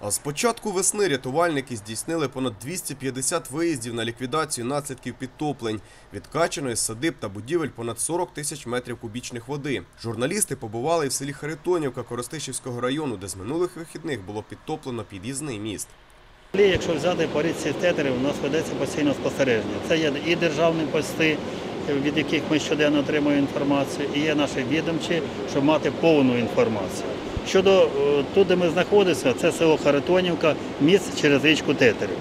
А з початку весни рятувальники здійснили понад 250 виїздів на ліквідацію наслідків підтоплень. Відкачано із садиб та будівель понад 40 тисяч метрів кубічних води. Журналісти побували і в селі Харитонівка Коростишівського району, де з минулих вихідних було підтоплено під'їзний міст. Якщо взяти по річці тетерів, у нас ведеться постійне спостереження. Це є і державні пости, від яких ми щоденно отримуємо інформацію, і є наші відомчі, щоб мати повну інформацію. Щодо е, тут, де ми знаходимося, це село Харитонівка, міст через річку Тетерів.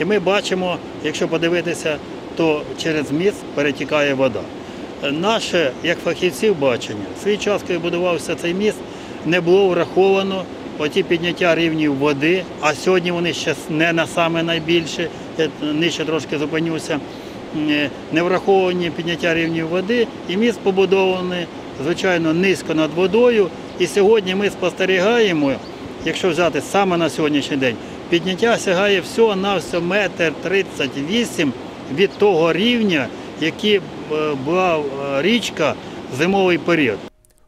І ми бачимо, якщо подивитися, то через міст перетікає вода. Е, Наше, як фахівців, бачення, в свій час, коли будувався цей міст, не було враховано оті підняття рівнів води, а сьогодні вони ще не на саме найбільше, нижче трошки зупинюся, е, не враховані підняття рівнів води, і міст побудований, звичайно, низько над водою. І сьогодні ми спостерігаємо, якщо взяти саме на сьогоднішній день, підняття сягає всього на все метр 38 від того рівня, який е, була е, річка в зимовий період.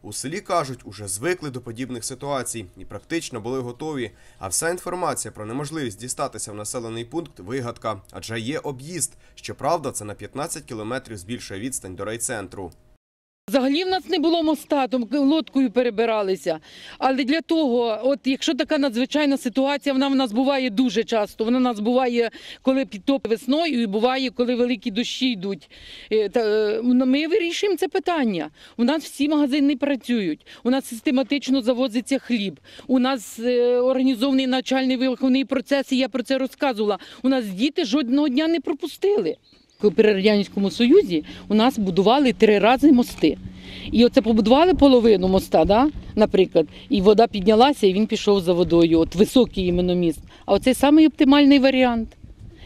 У селі кажуть, уже звикли до подібних ситуацій і практично були готові. А вся інформація про неможливість дістатися в населений пункт вигадка, адже є об'їзд. Щоправда, це на 15 кілометрів збільшує відстань до райцентру. Взагалі в нас не було моста, то лодкою перебиралися. Але для того, от якщо така надзвичайна ситуація, вона в нас буває дуже часто. Вона в нас буває, коли підтоп весною, і буває, коли великі дощі йдуть. Е, е, ми вирішуємо це питання. У нас всі магазини працюють. У нас систематично завозиться хліб. У нас е, організований навчальний виховний процес, і я про це розказувала. У нас діти жодного дня не пропустили. При Радянському Союзі у нас будували три рази мости. І оце побудували половину моста, да, наприклад, і вода піднялася, і він пішов за водою. От високий іменно міст. А оце самий оптимальний варіант.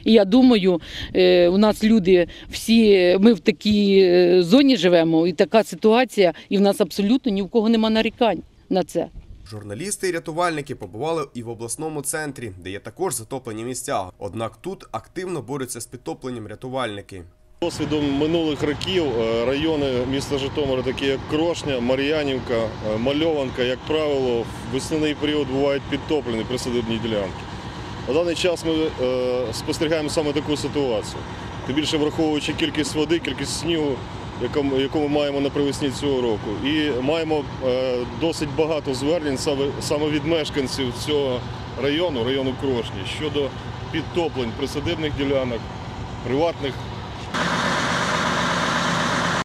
І я думаю, е, у нас люди всі, ми в такій е, зоні живемо, і така ситуація, і в нас абсолютно ні в кого нема нарікань на це. Журналісти і рятувальники побували і в обласному центрі, де є також затоплені місця. Однак тут активно борються з підтопленням рятувальники. Досвідом минулих років е, райони міста Житомира, такі як Крошня, Мар'янівка, е, Мальованка, як правило, в весняний період бувають підтоплені присадибні ділянки. На даний час ми е, спостерігаємо саме таку ситуацію. Тим більше враховуючи кількість води, кількість снігу, яку, ми- маємо на привесні цього року. І маємо е, досить багато звернень саме від мешканців цього району, району Крошні, щодо підтоплень присадибних ділянок, приватних